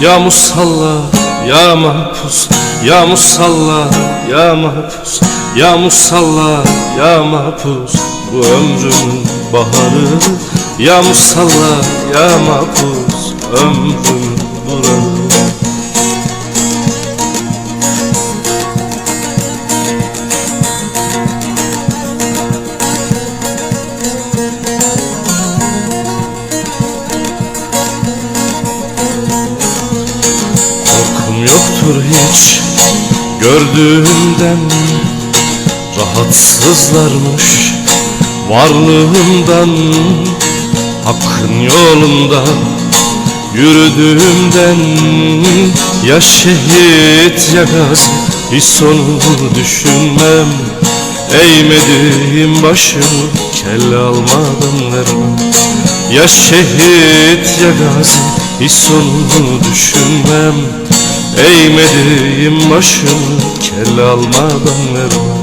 Ya musalla ya mahpus Ya musalla ya mahpus Ya musalla ya mahpus. Bu ömrümün baharı Ya musalla ya mahpus. Ömrümün durağı yoktur hiç? Gördüğümden Rahatsızlarmış varlığımdan. Hakkın yolunda yürüdüğümden Ya şehit ya gazi hiç sonunu düşünmem. Eğmediğim başımı kelle almadan vermem. Ya şehit ya gazi hiç sonunu düşünmem Eğmediğim başımı kelle almadan vermem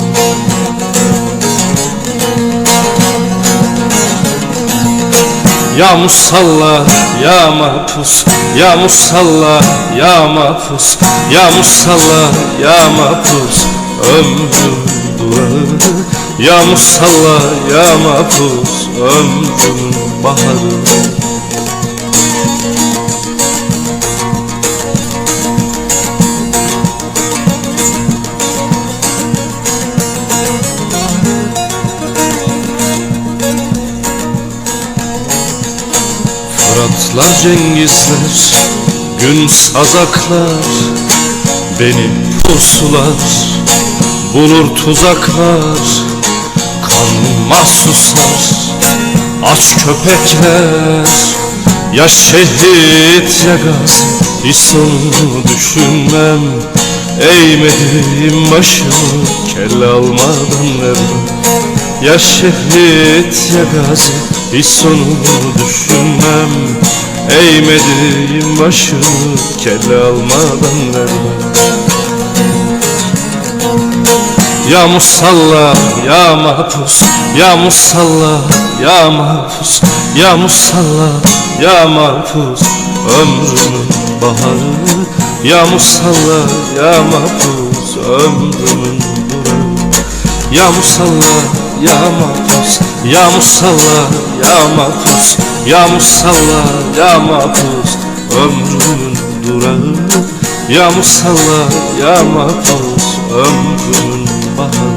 Ya musalla ya mahpus Ya musalla ya mahpus Ya musalla ya mahpus. Ömrüm durağı Ya musalla ya mahpus. Ömrümün baharı Fıratlar Cengizler Gün sazaklar Beni pusular Bulur tuzaklar Kanım mahsuslar Aç köpekler. Ya şehit ya Hiç sonunu düşünmem Eğmediğim başımı Kelle almadan vermem Ya şehit ya gazi Hiç sonunu düşünmem. Eğmediğim başımı Kelle almadan vermem. Ya musalla ya mahpus Ya musalla ya mahpus Ya musalla ya mahpus. Ömrümün baharı Ya musalla ya mahpus. Ömrümün durağı Ya musalla ya mahpus Ya musalla ya mahpus Ya musalla ya mahpus Ömrümün durağı. Ya musalla ya mahpus Ömrümün baharı